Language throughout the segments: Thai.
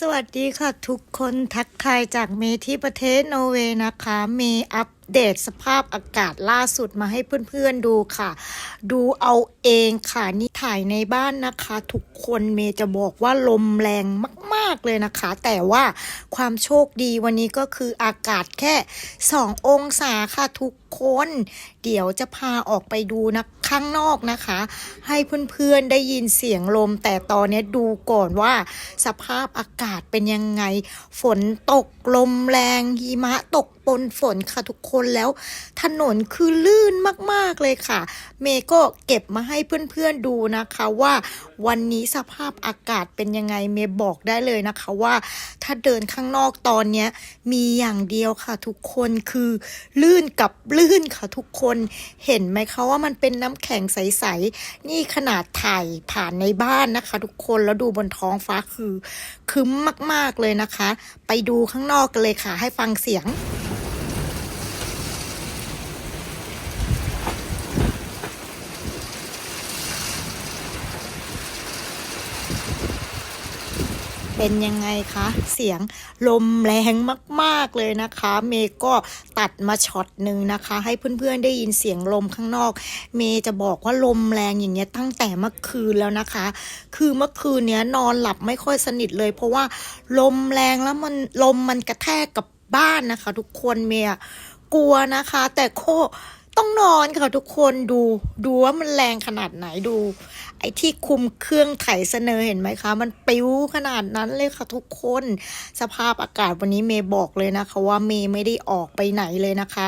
สวัสดีค่ะทุกคนทักทายจากเมที่ประเทศโนเวย์นะคะ เมอัปเดตสภาพอากาศล่าสุดมาให้เพื่อนๆดูค่ะ ดูเอาเองค่ะ นี่ถ่ายในบ้านนะคะ ทุกคนเมย์จะบอกว่าลมแรงมาก ๆเลยนะคะ แต่ว่าความโชคดีวันนี้ก็คืออากาศแค่ 2 องศาค่ะทุกคน เดี๋ยวจะพาออกไปดูนะข้างนอกนะคะ ให้เพื่อนๆได้ยินเสียงลม แต่ตอนนี้ดูก่อนว่า สภาพอากาศเป็นยังไง ฝนตกลมแรงหิมะตกปนฝนค่ะทุกคนแล้ว ถนนคือลื่นมากๆเลยค่ะ เมย์ก็เก็บมาให้เพื่อนๆดูนะคะว่าวันนี้สภาพอากาศเป็นยังไงเมย์บอกได้เลยนะคะว่าถ้าเดินข้างนอกตอนเนี้ยมีอย่างเดียวค่ะ ทุกคนคือลื่นกับลื่นค่ะทุกคนเห็นไหมคะว่ามันเป็นน้ำแข็งใสๆนี่ขนาดถ่ายผ่านในบ้านนะคะ ทุกคนแล้วดูบนท้องฟ้าคือคึ้มมาก ๆ เลยนะคะ ไปดูข้างนอกกันเลยค่ะ ให้ฟังเสียง เป็นยังไงคะ เสียงลมแรงมาก ๆ เลยนะคะ เมย์ก็ตัดมาช็อตหนึ่งนะคะ ให้เพื่อน ๆ ได้ยินเสียงลมข้างนอก เมย์จะบอกว่าลมแรงอย่างเงี้ยตั้งแต่เมื่อคืนแล้วนะคะ คือเมื่อคืนเนี้ยนอนหลับไม่ค่อยสนิทเลย เพราะว่าลมแรงแล้วมันลมมันกระแทกกับบ้านนะคะ ทุกคนเมย์กลัวนะคะ แต่โค ต้องนอนค่ะทุกคนดู ดูว่ามันแรงขนาดไหนดู ไอ้ที่คุมเครื่องไถเสนอเห็นไหมคะ มันปิ้วขนาดนั้นเลยค่ะทุกคน สภาพอากาศวันนี้เมย์บอกเลยนะคะ ว่าเมย์ไม่ได้ออกไปไหนเลยนะคะ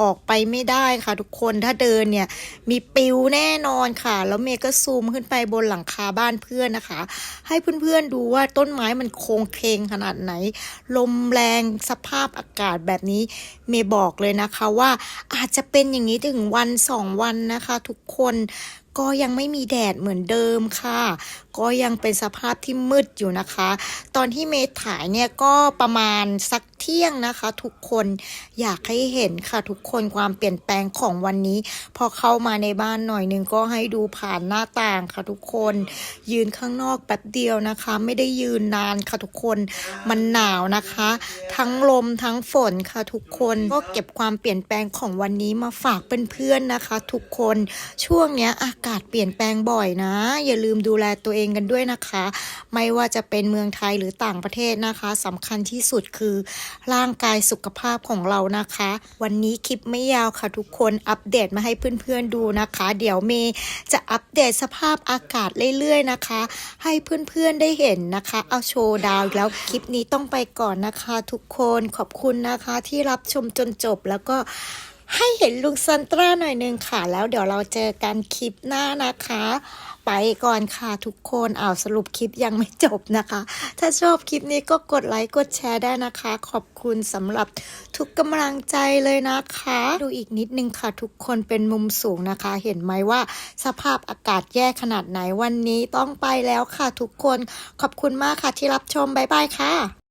ออกไปไม่ได้ค่ะทุกคนถ้าเดินเนี่ย มีปิ้วแน่นอนค่ะ แล้วเมย์ก็ซูมขึ้นไปบนหลังคาบ้านเพื่อนนะคะ ให้เพื่อนๆดูว่าต้นไม้มันโค้งเคงขนาดไหน ลมแรงสภาพอากาศแบบนี้ เมย์บอกเลยนะคะว่าอาจจะเป็นอย่างนี้ถึงวันสองวันนะคะ ทุกคนก็ยังไม่มีแดดเหมือนเดิมค่ะ ก็ยังเป็นสภาพที่มืดอยู่นะคะ ตอนที่เมย์ถ่ายเนี่ยก็ประมาณสักเที่ยงนะคะ ทุกคนอยากให้เห็นค่ะ ทุกคนความเปลี่ยนแปลงของวันนี้ พอเข้ามาในบ้านหน่อยนึงก็ให้ดูผ่านหน้าต่างค่ะ ทุกคนยืนข้างนอกแป๊บเดียวนะคะ ไม่ได้ยืนนานค่ะทุกคนมันหนาวนะคะทั้งลมทั้งฝนค่ะทุกคนก็เก็บความเปลี่ยนแปลงของวันนี้มาฝากเพื่อนๆนะคะ ทุกคนช่วงเนี้ยอากาศเปลี่ยนแปลงบ่อยนะ อย่าลืมดูแลตัวเองกันด้วยนะคะ ไม่ว่าจะเป็นเมืองไทยหรือต่างประเทศนะคะสำคัญที่สุดคือร่างกายสุขภาพของเรานะคะ วันนี้คลิปไม่ยาวค่ะทุกคนอัปเดตมาให้เพื่อนๆดูนะคะ เดี๋ยวเมย์จะอัปเดตสภาพอากาศเรื่อยๆนะคะ ให้เพื่อนๆได้เห็นนะคะ เอาโชว์ดาวอีกแล้วคลิปนี้ต้องไปก่อนนะคะทุกคนขอบคุณนะคะที่รับชมจนจบแล้วก็ให้เห็นลุงซันตราหน่อยนึงค่ะ แล้วเดี๋ยวเราเจอกันคลิปหน้านะคะ ไปก่อนค่ะทุกคนอ้าวสรุปคลิปยังไม่จบนะคะ ถ้าชอบคลิปนี้ก็กดไลค์กดแชร์ได้นะคะ ขอบคุณสำหรับทุกกำลังใจเลยนะคะ ดูอีกนิดนึงค่ะ ทุกคนเป็นมุมสูงนะคะ เห็นไหมว่าสภาพอากาศแย่ขนาดไหนวันนี้ต้องไปแล้วค่ะ ทุกคนขอบคุณมากค่ะที่รับชมบ๊ายบายค่ะ